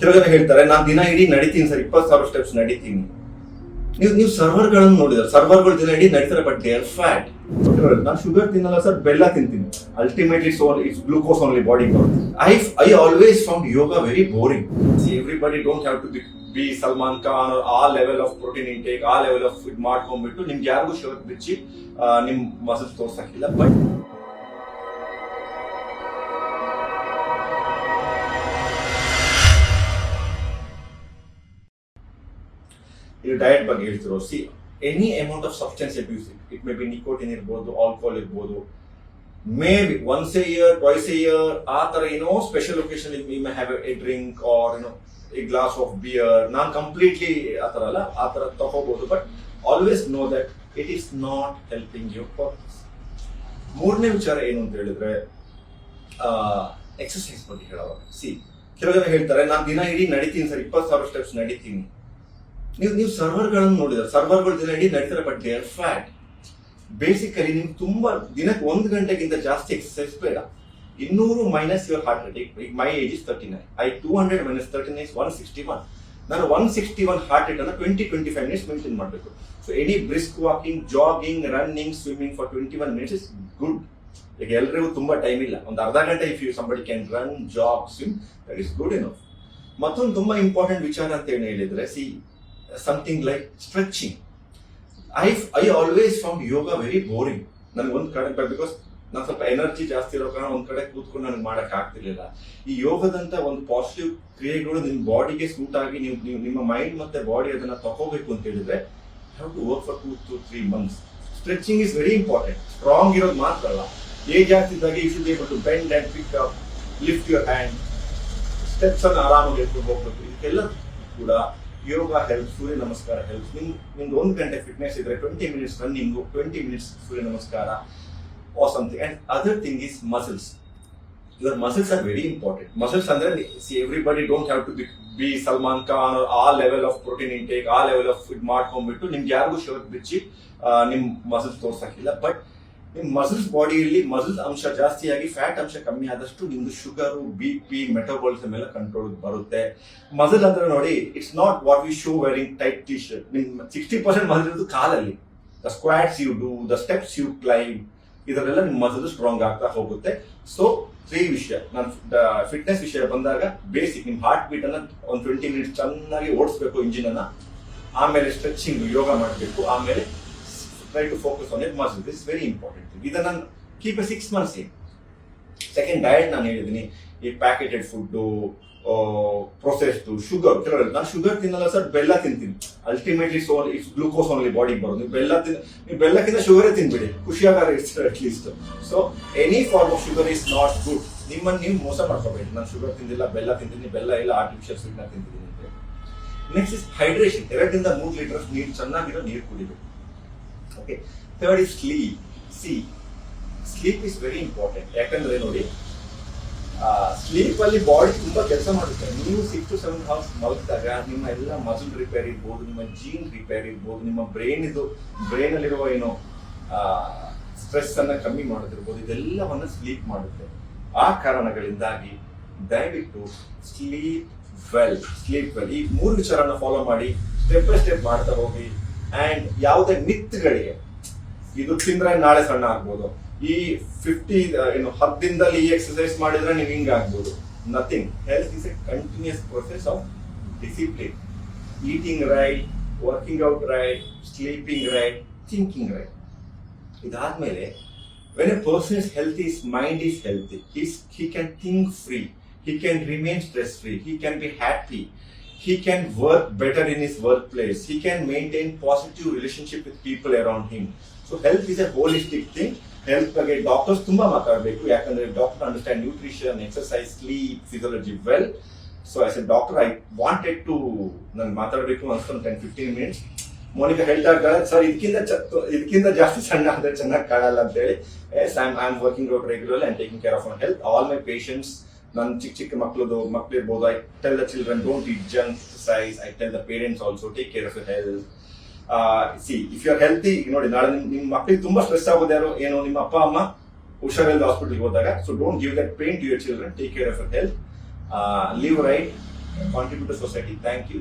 ಕೆಲವು ಜನ ಹೇಳ್ತಾರೆ, ನಾನು ದಿನ ಇಡೀ ನಡಿತೀನಿ ಸರ್, ಇಪ್ಪತ್ತು ಸಾವಿರ ಸ್ಟೆಪ್ಸ್ ನಡಿತೀನಿ. ನೀವು ನೀವು ಸರ್ವರ್ಗಳನ್ನು ನೋಡಿದ್ರೆ, ಸರ್ವರ್ಗಳು ದಿನ ಇಡೀ ನಡೀತಾರೆ ಬಟ್ ದೇ ಆರ್ ಫ್ಯಾಟ್ ನಾನು ಶುಗರ್ ತಿನ್ನಲ್ಲ ಸರ್, ಬೆಲ್ಲ ತಿಂತೀನಿ. Ultimately so it's glucose only body I I always found yoga very boring everybody don't have to be Salman Khan ಆ ಲೆವೆಲ್ ಆಫ್ ಪ್ರೋಟೀನ್ ಇಂಟೇಕ್ ಆ ಲೆವೆಲ್ ಆಫ್ ಇದು ಮಾಡ್ಕೊಂಡ್ಬಿಟ್ಟು ನಿಮ್ಗೆ ಯಾರಿಗೂ ಶುಗರ್ ಬಿಚ್ಚಿ ನಿಮ್ ಮಸಲ್ಸ್ ತೋರ್ಸಕ್ಕಿಲ್ಲ ಬಟ್ ಈ ಡಯಟ್ ಬಗ್ಗೆ ಹೇಳ್ತಿರೋ see any amount of substance abuse it may be nicotine ಇರ್ಬೋದು ಆಲ್ಕೋಹಾಲ್ ಇರ್ಬೋದು may be once a year twice a year ಆ ಥರ ಏನೋ special occasion you may have a drink or ಏನೋ ಎ ಗ್ಲಾಸ್ ಆಫ್ ಬಿಯರ್ ನಾನ್ completely ಆ ಥರ ಅಲ್ಲ, ಆ ಥರ ತಗೋಬಹುದು but always know that it is not helping you purpose ಮೂರನೇ ವಿಚಾರ ಏನು ಅಂತ ಹೇಳಿದ್ರೆ ಎಕ್ಸರ್ಸೈಸ್ ಬಗ್ಗೆ ಹೇಳೋವಾಗ ಸಿ ಕೆಲವು ಜನ ಹೇಳ್ತಾರೆ, ನಾನು ದಿನ ಇಡೀ ನಡೀತೀನಿ ಸರ್, ಇಪ್ಪತ್ತು ಸಾವಿರ ಸ್ಟೆಪ್ಸ್ ನಡಿತೀನಿ. ನೀವು ನೀವು ಸರ್ವರ್ಗಳನ್ನು ನೋಡಿದ್ರೆ, ಸರ್ವರ್ಗಳ ಇಡೀ ನಡೀತಾರೆ but they are fat basically ನಿಮ್ಗೆ ತುಂಬಾ ದಿನಕ್ಕೆ ಒಂದು ಗಂಟೆಗಿಂತ ಜಾಸ್ತಿ ಎಕ್ಸರ್ಸೈಸ್ ಬೇಡ. ಇನ್ನೂರು minus your heart rate my age is thirty nine I two hundred minus thirty nine one sixty one ನಾನು one sixty one heart rate ಅನ್ನು twenty twenty five minutes maintain ಮಾಡಬೇಕು. So any brisk walking jogging running swimming for twenty one minutes is good ಈಗ ಎಲ್ರಿಗೂ ತುಂಬಾ time ಇಲ್ಲ. ಒಂದು ಅರ್ಧ ಗಂಟೆ if you somebody can run jog swim that is good in ಮತ್ತೊಂದು ತುಂಬಾ ಇಂಪಾರ್ಟೆಂಟ್ ವಿಚಾರ ಅಂತ ಏನು ಹೇಳಿದ್ರೆ see something like stretching I I always found yoga very boring ನನಗೆ ಒಂದ್ ಕಡೆ ಬಿಕಾಸ್ ನಾನು ಸ್ವಲ್ಪ ಎನರ್ಜಿ ಜಾಸ್ತಿ ಇರೋ ಕಾರಣ ಒಂದ್ ಕಡೆ ಕೂತ್ಕೊಂಡು ನನಗೆ ಮಾಡಕ್ ಆಗ್ತಿರ್ಲಿಲ್ಲ. ಈ ಯೋಗದಂತ ಒಂದು ಪಾಸಿಟಿವ್ ಕ್ರಿಯೆಗಳು ನಿಮ್ಮ ಬಾಡಿಗೆ ಸೂಟ್ ಆಗಿ ನೀವು ನೀವು ನಿಮ್ಮ ಮೈಂಡ್ ಮತ್ತೆ ಬಾಡಿ ಅದನ್ನ ತಗೋಬೇಕು ಅಂತ ಹೇಳಿದ್ರೆ to work for two to three months stretching is very important strong ಇರೋದು ಮಾತ್ರ ಅಲ್ಲ. Age ಆಗ್ತಿದ್ದಾಗ you should able to bend and pick up lift your hand steps ಅನ್ನು ಆರಾಮಾಗಿ ಎತ್ಕೊಂಡು ಹೋಗ್ಬೇಕು. ಇದಕ್ಕೆಲ್ಲ ಕೂಡ ಯೋಗ ಹೆಲ್ಪ್ ಸೂರ್ಯ ನಮಸ್ಕಾರ ಹೆಲ್ಪ್ ನಿಮ್ ನಿಮ್ದು ಒಂದು ಗಂಟೆ ಫಿಟ್ನೆಸ್ ಇದ್ರೆ twenty minutes running twenty minutes Surya namaskar or something and other thing is muscles your muscles are very important muscles ಅಂದ್ರೆ see everybody don't have to be be Salman Khan ಆ level of protein intake ಆ level of food ಮಾಡ್ಕೊಂಡ್ಬಿಟ್ಟು ನಿಮ್ಗೆ ಯಾರಿಗೂ shirt ಬಿಚ್ಚಿ ನಿಮ್ muscles ತೋರ್ಸಕ್ಕಿಲ್ಲ. But ನಿಮ್ ಮಸಲ್ಸ್ ಬಾಡಿಯಲ್ಲಿ ಮಸಲ್ಸ್ ಅಂಶ ಜಾಸ್ತಿಯಾಗಿ ಫ್ಯಾಟ್ ಅಂಶ ಕಮ್ಮಿ ಆದಷ್ಟು ನಿಮ್ದು ಶುಗರು ಬಿ ಪಿ ಮೆಟಬಾಲಿಸಮ್ ಎಲ್ಲ ಕಂಟ್ರೋಲ್ ಬರುತ್ತೆ. ಮಸಲ್ ಅಂದ್ರೆ ನೋಡಿ it's not what we show wearing tight T shirt ನಿಮ್ ಸಿಕ್ಸ್ಟಿ ಪರ್ಸೆಂಟ್ ಮಸಲ್ ಇರೋದು ಕಾಲಲ್ಲಿ. The squats you do the steps you climb ಇದರಲ್ಲೆಲ್ಲ ನಿಮ್ಮ ಮಸಲ್ ಸ್ಟ್ರಾಂಗ್ ಆಗ್ತಾ ಹೋಗುತ್ತೆ. ಸೊ ತ್ರೀ ವಿಷಯ, ನಾನು ಫಿಟ್ನೆಸ್ ವಿಷಯ ಬಂದಾಗ ಬೇಸಿಕ್ ನಿಮ್ ಹಾರ್ಟ್ ಬೀಟ್ ಅನ್ನ ಒಂದು ಟ್ವೆಂಟಿ ಮಿನಿಟ್ಸ್ ಚೆನ್ನಾಗಿ ಓಡಿಸ್ಬೇಕು ಇಂಜಿನ್ ಅನ್ನ, ಆಮೇಲೆ ಸ್ಟ್ರೆಚಿಂಗ್ ಯೋಗ ಮಾಡಬೇಕು, ಆಮೇಲೆ try to focus on it muscle this very important ಇದನ್ನು keep a six months second diet ನಾನು ಹೇಳಿದ್ದೀನಿ, ಈ ಪ್ಯಾಕೆಟೆಡ್ ಫುಡ್ಡು ಪ್ರೊಸೆಸ್ಡು ಶುಗರ್ ಕೆಲವರು ನಾನು ಶುಗರ್ ತಿನ್ನಲ್ಲ ಸರ್ ಬೆಲ್ಲ ತಿಂತೀನಿ. Ultimately so it's glucose only ಬಾಡಿಗೆ ಬರೋದು. ನೀವು ಬೆಲ್ಲ ತಿನ್, ನೀವು ಬೆಲ್ಲಕ್ಕಿಂತ ಶುಗರೇ ತಿನ್ಬಿಡಿ. ಖುಷಿಯಾಗಾರ ಇರ್ತಾರೆ at least so any form of sugar is not good ನಿಮ್ಮನ್ನು ನೀವು ಮೋಸ ಮಾಡ್ಕೋಬೇಡಿ. ನಾನು ಶುಗರ್ ತಿಂದಿಲ್ಲ, ಬೆಲ್ಲ ತಿಂತೀನಿ ಬೆಲ್ಲ ಇಲ್ಲ ಆರ್ಟಿಫಿಷಿಯಲ್ ಸ್ವೀಟ್ನ ತಿಂತೀನಿ ನೆಕ್ಸ್ಟ್ ಇಸ್ ಹೈಡ್ರೇಷನ್ ಎರಡರಿಂದ ಮೂರು ಲೀಟರ್ ನೀರು ಚೆನ್ನಾಗಿರೋ ನೀರು ಕುಡಿಬೇಕು. Okay third is sleep see sleep is very important ಯಾಕಂದ್ರೆ ನೋಡಿ ಸ್ಲೀಪ್ ಅಲ್ಲಿ ಬಾಡಿ ತುಂಬಾ ಕೆಲಸ ಮಾಡುತ್ತೆ. ನೀವು ಸಿಕ್ಸ್ ಟು ಸೆವೆನ್ ಅವರ್ಸ್ ಮಲಗಿದಾಗ ನಿಮ್ಮ ಎಲ್ಲ ಮಸಲ್ ರಿಪೇರ್ ಇರ್ಬೋದು, ನಿಮ್ಮ ಜೀನ್ ರಿಪೇರ್ ಇರ್ಬೋದು, ನಿಮ್ಮ ಬ್ರೈನ್ ಇದು ಬ್ರೈನ್ ಅಲ್ಲಿರುವ ಏನು ಸ್ಟ್ರೆಸ್ ಅನ್ನ ಕಮ್ಮಿ ಮಾಡೋದಿರ್ಬೋದು ಇದೆಲ್ಲವನ್ನ ಸ್ಲೀಪ್ ಮಾಡುತ್ತೆ. ಆ ಕಾರಣಗಳಿಂದಾಗಿ ದಯವಿಟ್ಟು ಸ್ಲೀಪ್ ವೆಲ್ ಸ್ಲೀಪ್ ವೆಲ್ ಈ ಮೂರು ವಿಚಾರನ ಫಾಲೋ ಮಾಡಿ ಸ್ಟೆಪ್ ಬೈ ಸ್ಟೆಪ್ ಮಾಡ್ತಾ ಹೋಗಿ. ಅಂಡ್ ಯಾವುದೇ ಮಿತ್ಗಳಿಗೆ ಇದು ತಿಂದ್ರೆ ನಾಳೆ ಸಣ್ಣ ಆಗ್ಬೋದು. ಈ ಫಿಫ್ಟಿ ಏನು ಹತ್ತಿಂದಲ್ಲಿ ಈ ಎಕ್ಸರ್ಸೈಸ್ ಮಾಡಿದ್ರೆ ನೀವು ಹಿಂಗೆ ಆಗ್ಬೋದು. Nothing health is a continuous process of discipline eating right working out right sleeping right thinking right ಇದಾದ್ಮೇಲೆ when a person is healthy is mind is healthy he can think free he can remain stress free he can be happy. he can work better in his workplace he can maintain positive relationship with people around him so health is a holistic thing health ಬಗ್ಗೆ doctors ತುಂಬಾ ಮಾತಾಡಬೇಕು ಯಾಕಂದ್ರೆ doctor understand nutrition exercise sleep physiology well so as a doctor I wanted to ನಾನು ಮಾತಾಡಬೇಕು ಅನ್ಸ್ಕೊಂಡು ten fifteen minutes Monika ಹೇಳ್ತಾ ಇರ್ತಾಳೆ sir ಇದಕ್ಕಿಂತ ಚ- ಇದಕ್ಕಿಂತ ಜಾಸ್ತಿ ಸಣ್ಣ ಆದ್ರೆ ಚೆನ್ನಾಗಿ ಕಾಣಲ್ಲ ಅಂತ ಹೇಳಿ yes I am working out regular and taking care of my health all my patients ನನ್ನ ಚಿಕ್ಕ ಚಿಕ್ಕ ಮಕ್ಕಳದು ಮಕ್ಳು ಇರ್ಬೋದು I tell the children don't eat junk size I tell the parents also take care of your health see if you are healthy ನೋಡಿ ನಾಳೆ ನಿಮ್ ನಿಮ್ಮ ಮಕ್ಕಳಿಗೆ ತುಂಬಾ ಸ್ಟ್ರೆಸ್ ಆಗೋದು ಯಾರು ಏನು ನಿಮ್ಮ ಅಪ್ಪ, ಅಮ್ಮ ಹುಷಾರಿಲ್ಲದ ಹಾಸ್ಪಿಟಲ್ಗೆ ಹೋದಾಗ so don't give that pain to your children take care of your health live right contribute society thank you